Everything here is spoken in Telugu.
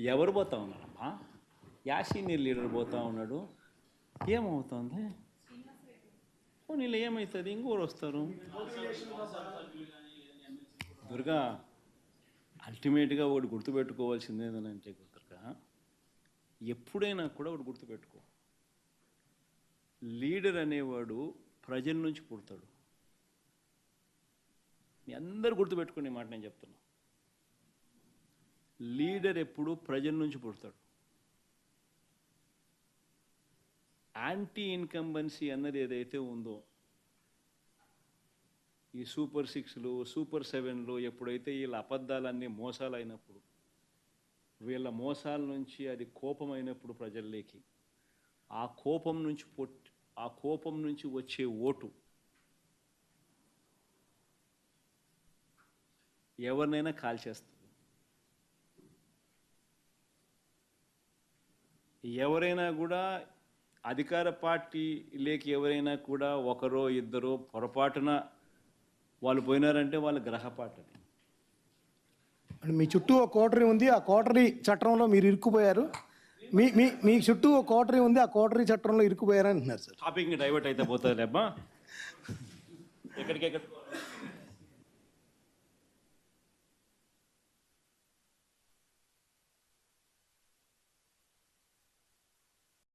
ఎవరు పోతా ఉన్నారమ్మా యా సీనియర్ లీడర్ పోతా ఉన్నాడు. ఏమవుతుంది? నీళ్ళు ఏమవుతుంది ఇంకోరు వస్తారు. దుర్గా అల్టిమేట్గా ఒకటి గుర్తుపెట్టుకోవాల్సింది ఏంటంటే దుర్గా. ఎప్పుడైనా కూడా ఒకటి గుర్తుపెట్టుకో. లీడర్ అనేవాడు ప్రజల నుంచి పుడతాడు. మీ అందరూ గుర్తుపెట్టుకునే మాట నేను చెప్తున్నా. లీడర్ ఎప్పుడు ప్రజల నుంచి పుడతాడు. యాంటీ ఇన్కంబెన్సీ అన్నది ఏదైతే ఉందో ఈ సూపర్ సిక్స్లు సూపర్ సెవెన్లు ఎప్పుడైతే వీళ్ళ అబద్ధాలన్నీ మోసాలు అయినప్పుడు వీళ్ళ మోసాల నుంచి అది కోపం అయినప్పుడు ప్రజల్లోకి ఆ కోపం నుంచి పొట్ ఆ కోపం నుంచి వచ్చే ఓటు ఎవరినైనా కాల్చేస్తుంది ఎవరైనా కూడా అధికార పార్టీ లేక ఎవరైనా కూడా ఒకరో ఇద్దరో పొరపాటున వాళ్ళు పోయినారంటే వాళ్ళ గ్రహపాటు అది. మీ చుట్టూ ఒక కోటరీ ఉంది ఆ కోటరీ చట్టంలో మీరు ఇరుక్కుపోయారు. మీ మీ మీ చుట్టూ ఒక కోటరీ ఉంది ఆ కోటరీ చట్టంలో ఇరుక్కుపోయారు అంటున్నారు సార్. టాపిక్ డైవర్ట్ అయితే పోతుంది లేబ్బా ఎక్కడికెక్కడ?